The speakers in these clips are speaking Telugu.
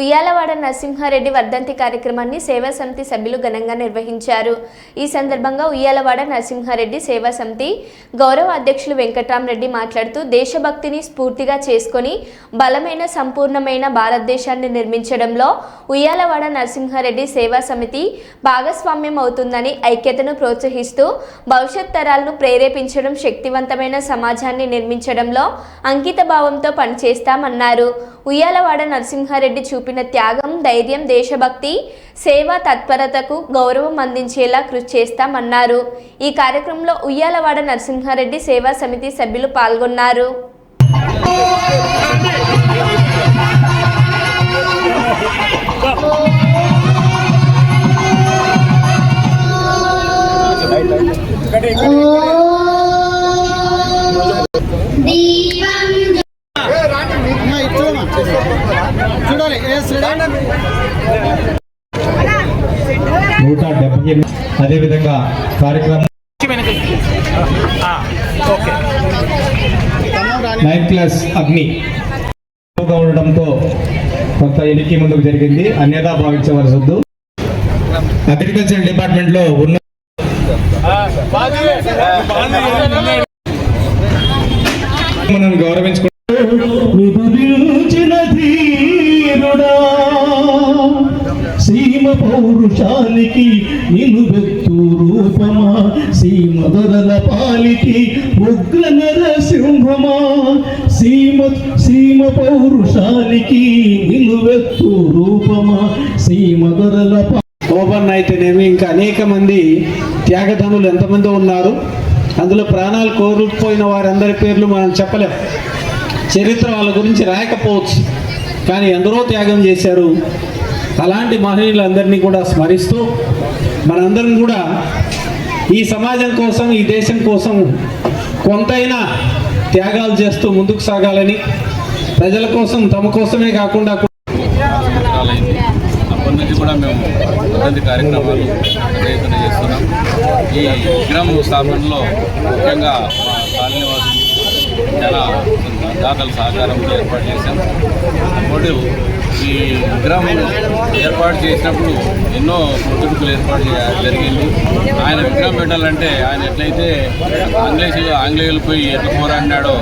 ఉయ్యాలవాడ నరసింహారెడ్డి వర్ధంతి కార్యక్రమాన్ని సేవా సమితి సభ్యులు ఘనంగా నిర్వహించారు. ఈ సందర్భంగా ఉయ్యాలవాడ నరసింహారెడ్డి సేవా సమితి గౌరవ అధ్యక్షులు వెంకట్రామరెడ్డి మాట్లాడుతూ దేశభక్తిని స్ఫూర్తిగా చేసుకొని బలమైన సంపూర్ణమైన భారతదేశాన్ని నిర్మించడంలో ఉయ్యాలవాడ నరసింహారెడ్డి సేవా సమితి భాగస్వామ్యం అవుతుందని ఐక్యతను ప్రోత్సహిస్తూ భవిష్యత్ తరాలను ప్రేరేపించడం శక్తివంతమైన సమాజాన్ని నిర్మించడంలో అంకిత భావంతో పనిచేస్తామన్నారు. ఉయ్యాలవాడ నరసింహారెడ్డి చూపిన త్యాగం ధైర్యం దేశభక్తి సేవా తత్పరతకు గౌరవం అందించేలా కృషి చేస్తామన్నారు. ఈ కార్యక్రమంలో ఉయ్యాలవాడ నరసింహారెడ్డి సేవా సమితి సభ్యులు పాల్గొన్నారు. అమ్మా, నూట డెబ్బై ఎనిమిది. అదేవిధంగా కార్యక్రమం నైన్త్ క్లాస్ అగ్ని ఉండడంతో కొంత ఎనికి ముందుకు జరిగింది. అన్యదా భావించవలసి వద్దు అగ్రికల్చర్ డిపార్ట్మెంట్లో ఉన్న మనం గౌరవించుకుంటాం సీమ పౌరుషానికి నిలువెత్తు రూపమా? సీమ దొరల పాలిటి ఉగ్ర నరసింహమా? సీమ సీమ పౌరుషానికి నిలువెత్తు రూపమా? సీమ దొరల ఓపెన్ అయితేనేమి ఇంకా అనేక మంది త్యాగధనులు ఎంతమంది ఉన్నారు. అందులో ప్రాణాలు కోల్పోయిన వారందరి పేర్లు మనం చెప్పలేం. చరిత్ర వాళ్ళ గురించి రాయకపోవచ్చు. కానీ ఎందరో త్యాగం చేశారు. అలాంటి మహనీయులందరినీ కూడా స్మరిస్తూ మనందరం కూడా ఈ సమాజం కోసం ఈ దేశం కోసం కొంతైనా త్యాగాలు చేస్తూ ముందుకు సాగాలని ప్రజల కోసం తమ కోసమే కాకుండా అప్పటి నుంచి కూడా మేము వర్ధంతి కార్యక్రమాలు చేస్తున్నాం. ఈ విగ్రహం స్థాపనలో ముఖ్యంగా చాలా దాతల సహకారంతో ఏర్పాటు చేశాం. అప్పుడు ఈ విగ్రహం ఏర్పాటు చేసినప్పుడు ఎన్నో ఒడిదుడుకులు ఏర్పాటు జరిగింది. ఆయన విగ్రహం పెట్టాలంటే ఆయన ఎట్లయితే ఆంగ్లేయులు పోయి ఎట్లా పోరాడినాడో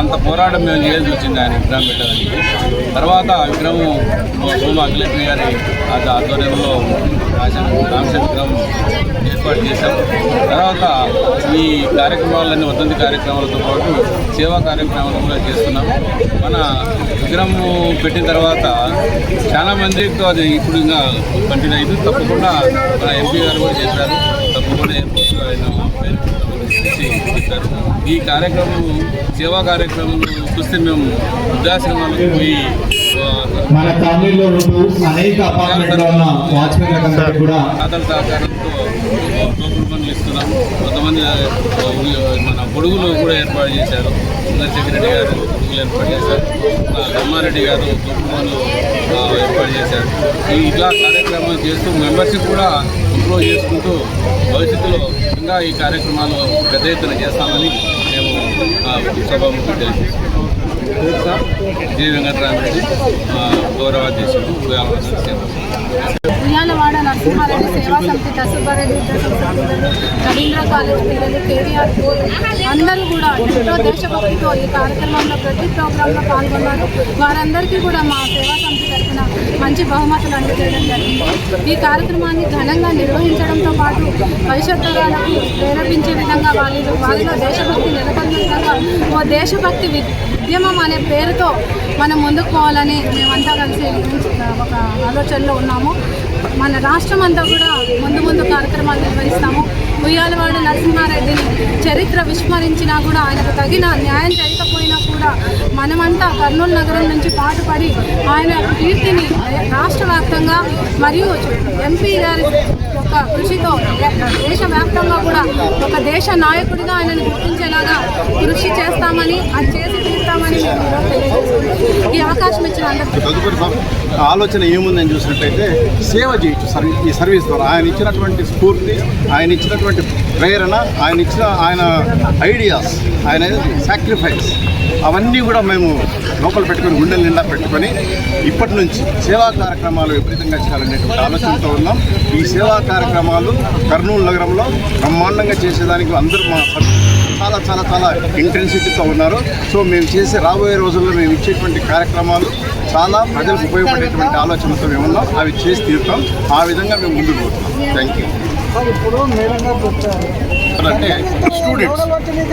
అంత పోరాటం మేము చేయాల్సి వచ్చింది ఆయన విగ్రహం పెట్టడానికి. తర్వాత ఆ విగ్రహం భూమి అఖిలేష్ గారి ఆ ఆధ్వర్యంలో రామశ విగ్రహం ఏర్పాటు చేశాం. తర్వాత ఈ కార్యక్రమాలన్నీ వదంతి కార్యక్రమాలతో పాటు సేవా కార్యక్రమాలు కూడా చేస్తున్నాం. మన విగ్రహం పెట్టిన తర్వాత చాలా మందితో అది ఇప్పుడు ఇంకా కంటిన్యూ అయింది. తప్పకుండా మన ఎంపీ గారు కూడా చెప్పారు తప్పకుండా ఎయిర్పోర్ట్ చెప్పారు ఈ కార్యక్రమం సేవా కార్యక్రమం చూస్తే మేము వృద్ధాశ్రమాలకు పోయి మన కాలనీలో అనేక అపార్ట్మెంట్లో కూడా సహకారంతో టోకులు ఇస్తున్నాం. కొంతమంది మన గొడుగులు కూడా ఏర్పాటు చేశారు. చంద్రశేఖర రెడ్డి గారు గొడుగులు ఏర్పాటు చేశారు. ఆ, బ్రహ్మారెడ్డి గారు తోపుడు ఏర్పాటు చేశారు. ఈ ఇట్లా కార్యక్రమాలు చేస్తూ మెంబర్షిప్ కూడా ఇంప్రూవ్ చేసుకుంటూ భవిష్యత్తులో ఇంకా ఈ కార్యక్రమాలు పెద్ద ఎత్తున చేస్తామని మేము సభ సభాముఖం జి వెంకటరామరెడ్డి గౌరవాధ్యక్షుడు ఉయ్యాలవాడ నరసింహారెడ్డి సేవా సమితి దశభారెడ్డి రవీంద్ర కాలేజ్ పిల్లలు కేవీఆర్ అందరూ కూడా ఎంతో దేశభక్తితో ఈ కార్యక్రమంలో ప్రతి ప్రోగ్రాంలో పాల్గొన్నారు. వారందరికీ కూడా మా సేవా సమితి తరఫున మంచి బహుమతులు అందజేయడం జరిగింది. ఈ కార్యక్రమాన్ని ఘనంగా నిర్వహించడంతో పాటు భవిష్యత్ తరాలకు ప్రేరేపించే విధంగా వాళ్ళు వాళ్ళలో దేశభక్తి నెలకొన్న విధంగా ఓ దేశభక్తి ఉద్యమం అనే పేరుతో మనం ముందుకు పోవాలని మేమంతా కలిసి ఒక ఆలోచనలో ఉన్నాము. మన రాష్ట్రం అంతా కూడా ముందు ముందు కార్యక్రమాలు నిర్వహిస్తాము. ఉయ్యాలవాడ నరసింహారెడ్డిని చరిత్ర విస్మరించినా కూడా ఆయనకు తగిన న్యాయం చేయకపోయినా కూడా మనమంతా కర్నూలు నగరం నుంచి పాటుపడి ఆయన కీర్తిని రాష్ట్ర వ్యాప్తంగా మరియు ఎంపీ గారి యొక్క కృషితో దేశవ్యాప్తంగా కూడా ఒక దేశ నాయకుడిగా ఆయనను గుర్తించేలాగా కృషి చేస్తామని అది చేసి ఈ అవకాశం ఇచ్చిన తదుపరి ఆలోచన ఏముందని చూసినట్టయితే సేవ చేయొచ్చు సర్వీస్ ఈ సర్వీస్ ద్వారా. ఆయన ఇచ్చినటువంటి స్ఫూర్తి ఆయన ఇచ్చినటువంటి ప్రేరణ ఆయన ఇచ్చిన ఆయన ఐడియాస్ ఆయన సాక్రిఫైస్. అవన్నీ కూడా మేము లోపల పెట్టుకొని గుండెల నిండా పెట్టుకొని ఇప్పటి నుంచి సేవా కార్యక్రమాలు విపరీతంగా చేయాలనేటువంటి ఆలోచనతో ఉన్నాం. ఈ సేవా కార్యక్రమాలు కర్నూలు నగరంలో బ్రహ్మాండంగా చేసేదానికి అందరూ మా చాలా చాలా చాలా ఇంటెన్సిటీతో ఉన్నారు. సో మేము చేసే రాబోయే రోజుల్లో మేము ఇచ్చేటువంటి కార్యక్రమాలు చాలా ప్రజలకు ఉపయోగపడేటువంటి ఆలోచనతో మేము ఉన్నాం. అవి చేసి తీరుతాం. ఆ విధంగా మేము ముందుకు పోతున్నాం. థ్యాంక్ యూ అంటే స్టూడెంట్స్